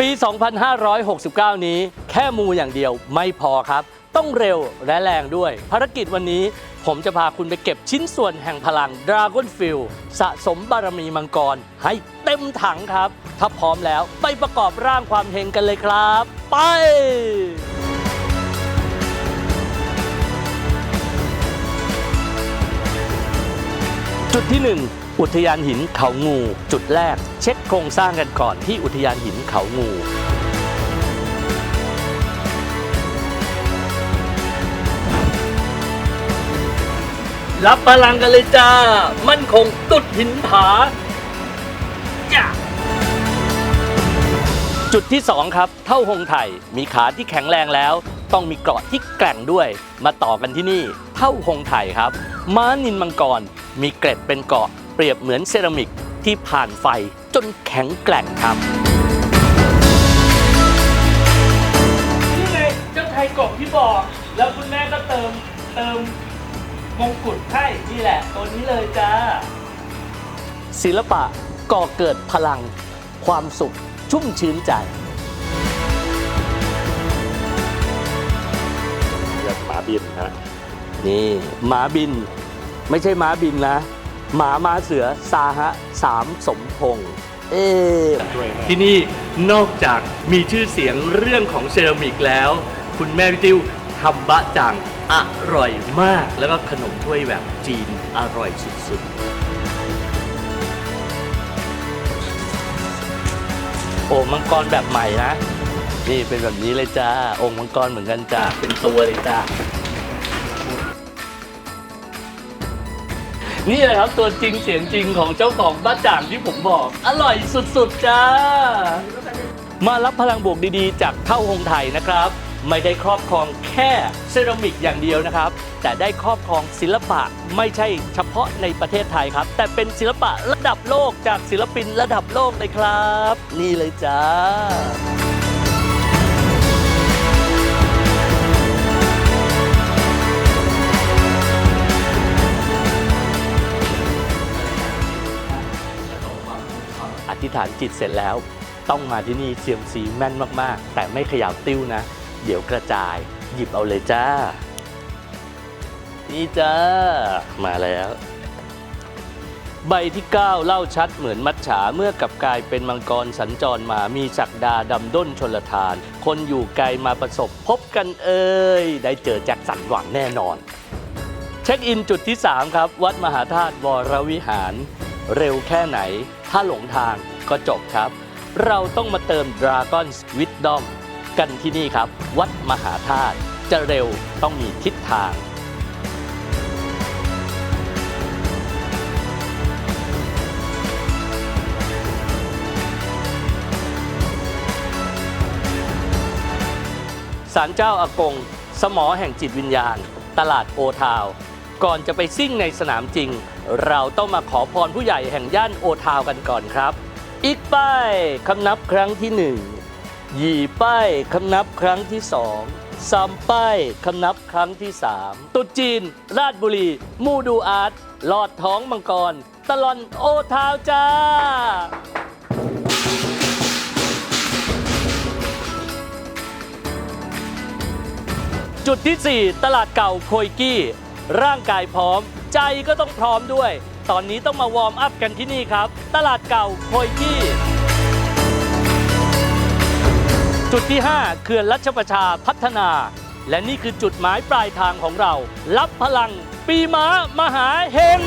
ปี 2569 นี้แค่มูอย่างเดียวไม่พอครับ ต้องเร็วและแรงด้วย ภารกิจวันนี้ผมจะพาคุณไปเก็บชิ้นส่วนแห่งพลัง Dragon f i e l สะสมบารมีมังกร ให้เต็มถังครับ ถ้าพร้อมแล้วไปประกอบร่างความเฮงกันเลยครับ ไป จุดที่ 1 อุทยานหินเขางู จุดแรก เช็คโครงสร้างกันก่อนที่อุทยานหินเขางูรับพลังกันเลยจ้า มั่นคงตุดหินผาจ้าจุดที่ 2 ครับ เท่าหงไทยมีขาที่แข็งแรงแล้ว ต้องมีเกราะที่แกร่งด้วย มาต่อกันที่นี่เท่าหงไทยครับ ม้านินมังกร มีเกร็ดเป็นเกราะเปรียบเหมือนเซรามิกที่ผ่านไฟจนแข็งแกร่งครับนี่ไงเจ้าไทยกบที่บอก แล้วคุณแม่ก็เติมเติมมงกุฎให้นี่แหละตัวนี้เลยจ้า ศิลปะก่อเกิดพลัง ความสุขชุ่มชื้นใจ บินฮะนี่หมาบิน ไม่ใช่ม้าบินนะ หมามาเสือซาฮะสามสมพงษ์เอที่นี่นอกจากมีชื่อเสียงเรื่องของเซรามิกแล้ว คุณแม่พี่ติวทำบะจ่างอร่อยมาก แล้วก็ขนมถ้วยแบบจีนอร่อยสุดๆ โอ่งมังกรแบบใหม่นะ นี่เป็นแบบนี้เลยจ้า องค์มังกรเหมือนกันจ้า เป็นตัวเลยจ้า นี่แหละครับตัวจริงเสียงจริงของเจ้าของบ้าจ่างที่ผมบอก อร่อยสุดๆจ้า มารับพลังบวกดีๆ จากเท่าหงไทยนะครับ ไม่ได้ครอบครองแค่เซรามิกอย่างเดียวนะครับ แต่ได้ครอบครองศิลปะไม่ใช่เฉพาะในประเทศไทยครับ แต่เป็นศิลปะระดับโลกจากศิลปินระดับโลกเลยครับ นี่เลยจ้า อธิษฐานจิตเสร็จแล้ว ต้องมาที่นี่เซียมซีแม่นมากๆ แต่ไม่ขยับติ้วนะ เดี๋ยวกระจายหยิบเอาเลยจ้า นี่จ้า มาแล้ว ใบที่ 9 เล่าชัดเหมือนมัจฉาเมื่อกลับกลายเป็นมังกรสัญจรมามีศักดาดำด้นชนลทาน คนอยู่ไกลมาประสบพบกันเอ่ยได้เจอแจ็คสันหวังแน่นอน เช็คอินจุดที่ 3 ครับ วัดมหาธาตุวรวิหาร เร็วแค่ไหน ถ้าหลงทางก็จบครับ เราต้องมาเติม Dragon's Wisdom กันที่นี่ครับ วัดมหาธาตุจะเร็วต้องมีทิศทางศาลเจ้าอากง สมอแห่งจิตวิญญาณ ตลาดโอทาว ก่อนจะไปซิ่งในสนามจริง เราต้องมาขอพรผู้ใหญ่แห่งย่านโอทาวกันก่อนครับ อีกป้ายคำนับครั้งที่หนึ่งหยี่ป้ายคำนับครั้งที่สองสามป้ายคำนับครั้งที่สามตุจีน ราชบุรี มูดูอาร์ตลอดท้องมังกร ตลอนโอทาวจ้าจุดที่ 4 ตลาดเก่าโคยกี้ ร่างกายพร้อม ใจก็ต้องพร้อมด้วย ตอนนี้ต้องมาวอร์มอัพกันที่นี่ครับ ตลาดเก่าโคยกี้จุดที่ 5 เขื่อนรัชประชาพัฒนา และนี่คือจุดหมายปลายทางของเรา รับพลังปีม้ามหาเฮง